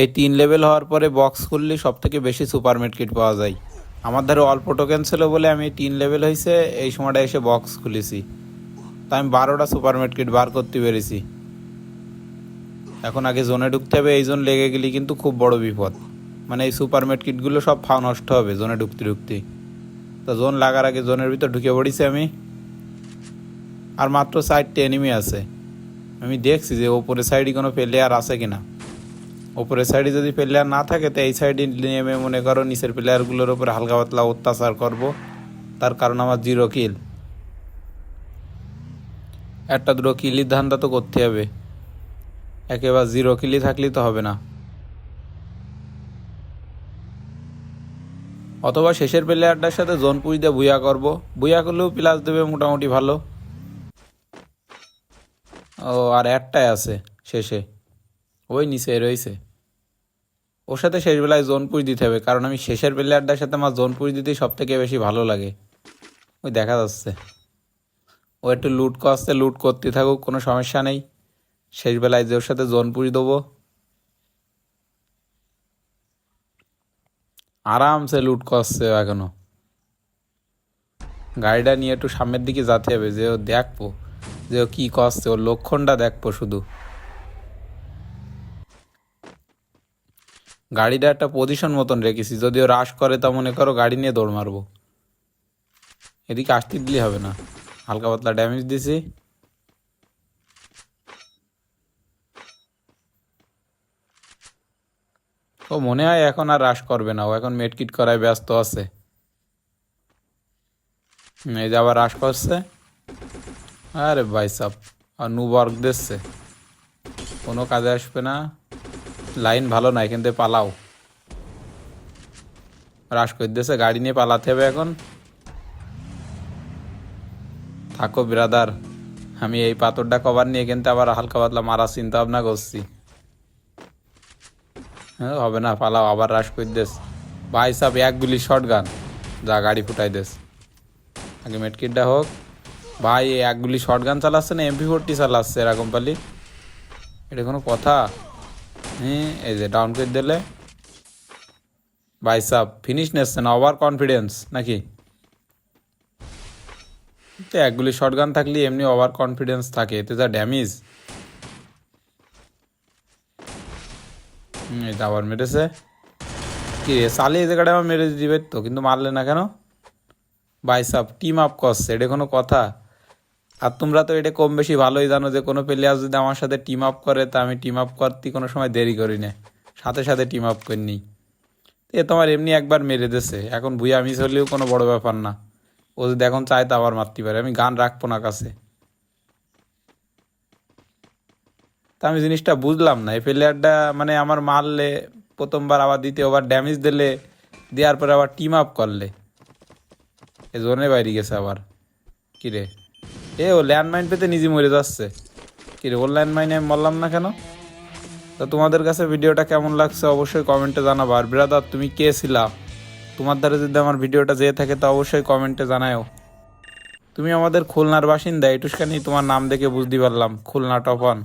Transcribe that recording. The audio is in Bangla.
এই তিন লেভেল হওয়ার পরে বক্স খুললে সব থেকে বেশি সুপার কিট পাওয়া যায়। আমার ধারে অল্প টোকেন ছিল বলে আমি তিন লেভেল হয়েছে এই সময়টা এসে বক্স খুলেছি। তা আমি বারোটা সুপার কিট বার করতে পেরেছি। এখন আগে জোনে ঢুকতে হবে, এই জোন লেগে গেলে কিন্তু খুব বড় বিপদ। মানে এই সুপার কিটগুলো সব ফাও নষ্ট হবে জোনে ঢুকতে ঢুকতে। তো জোন লাগার আগে জোনের ভিতর ঢুকে পড়েছি আমি। আর মাত্র সাইডটা এনিমি আছে। আমি দেখছি যে ওপরের সাইডে কোনো প্লেয়ার আছে কিনা। ওপরের সাইডে যদি প্লেয়ার না থাকে, তো এই সাইডে নেমে মনে করো নিচের প্লেয়ারগুলোর উপরে হালকা পাতলা অত্যাচার করব। তার কারণ আমার জিরো কিল একটা দুটো কিলির ধান্দা তো করতে হবে। একেবারে জিরো কিলি থাকলেই তো হবে না। অথবা শেষের প্লেয়ারটার সাথে জোন পুষ দিয়ে বুয়া করব। বুয়া করলেও প্লাস দেবে মোটামুটি ভালো। ও, আর একটাই আছে শেষে। ওই নিচে রয়েছে। ওর সাথে শেষ বেলায় জোন পুষ দিতে হবে, কারণ আমি শেষের প্লেয়ারটার সাথে আমার জোন পুষ দিতেই সব থেকে বেশি ভালো লাগে। ওই দেখা যাচ্ছে। ও একটু লুট করছে, লুট করতে থাকুক, কোনো সমস্যা নেই। শেষ বেলায় যে ওর সাথে জোন পুষ দেবো। আরামসে লুট করছে এখনও। গাড়িটা নিয়ে একটু সামনের দিকে যেতে হবে, যে ও দেখব, যে ও কী করছে, ওর লক্ষণটা দেখব শুধু। গাড়িটা একটা পজিশন মতন রেখেছি। যদি ও রাশ করে তা মনে করো গাড়ি নিয়ে দৌড় মারবো। এদিকে আসতে দিলে হবে না। হালকা পাতলা ড্যামেজ দিছি। ও মনে হয় এখন আর রাশ করবে না। ও এখন মেডকিট করায় ব্যস্ত আছে। এই যে আবার রাশ করছে। আরে ভাই সাব, আর নু ওয়ার্ক দিচ্ছে। কোনো কাজে আসবে না। লাইন ভালো না এখান থেকে পালাও। রাশ করে দিয়েছে গাড়ি নিয়ে পালাতে হবে এখন। থাকো ব্রাদার, আমি এই পাথরটা কভার নিয়ে কিন্তু আবার হালকা পাতলা মারা চিন্তা ভাবনা করছি। হ্যাঁ হবে না, পালাও, আবার রাশ করে ভাই সাব, এক গুলি শর্ট গান যা গাড়ি ফুটাই দেস আগে মেটকিটটা হোক। ভাই, এক গুলি শর্ট গান চালাচ্ছে না এমপি ফোরটি চালাচ্ছে, এরকম পালি। এটা কোনো কথা? এই যে ডাউন করে দিলে ভাই সাব ফিনিশ নেচ্ছে না ওভার কনফিডেন্স নাকি? তো এক গুলি শর্ট গান থাকলে এমনি ওভার কনফিডেন্স থাকে, এতে যা ড্যামেজ তো আবার মেরেছে। কি রে, চালিয়ে এই জায়গাটা আমার মেরে দিবে তো, কিন্তু মারলে না কেন? বাইসাপ টিম আপ করছে, এটা কোনো কথা। আর তোমরা তো এটা কম বেশি ভালোই জানো যে কোনো প্লেয়ার যদি আমার সাথে টিম আপ করে, তা আমি টিম আপ করতে কোনো সময় দেরি করি না। সাথে সাথে টিম আপ করে নিই। এ তোমার এমনি একবার মেরে দিছে। এখন ভুইয়া মিস হলেও কোনো বড় ব্যাপার না। ও যদি এখন চায় তো আবার মারতে পারে। আমি গান রাখব না কাছে। তা আমি জিনিসটা বুঝলাম না। এই প্লেয়ারটা মানে আমার মারলে, প্রথমবার আবার দ্বিতীয়বার ড্যামেজ দিলে, দেওয়ার পরে আবার টিম আপ করলে। এ জোনে বাইরে গেছে আবার। কিরে এ, ও ল্যান্ডমাইন পেতে নিজে মরে যাচ্ছে। কিরে ওর ল্যান্ডমাইনে আমি মরলাম না কেন? তো তোমাদের কাছে ভিডিওটা কেমন লাগছে অবশ্যই কমেন্টে জানাব। আর ব্রাদার তুমি কে ছিলা? তোমার দ্বারা যদি আমার ভিডিওটা যেয়ে থাকে, তো অবশ্যই কমেন্টে জানাও তুমি আমাদের খুলনার বাসিন্দা, এটুসখানি তোমার নাম দেখে বুঝতে পারলাম। খুলনা টপন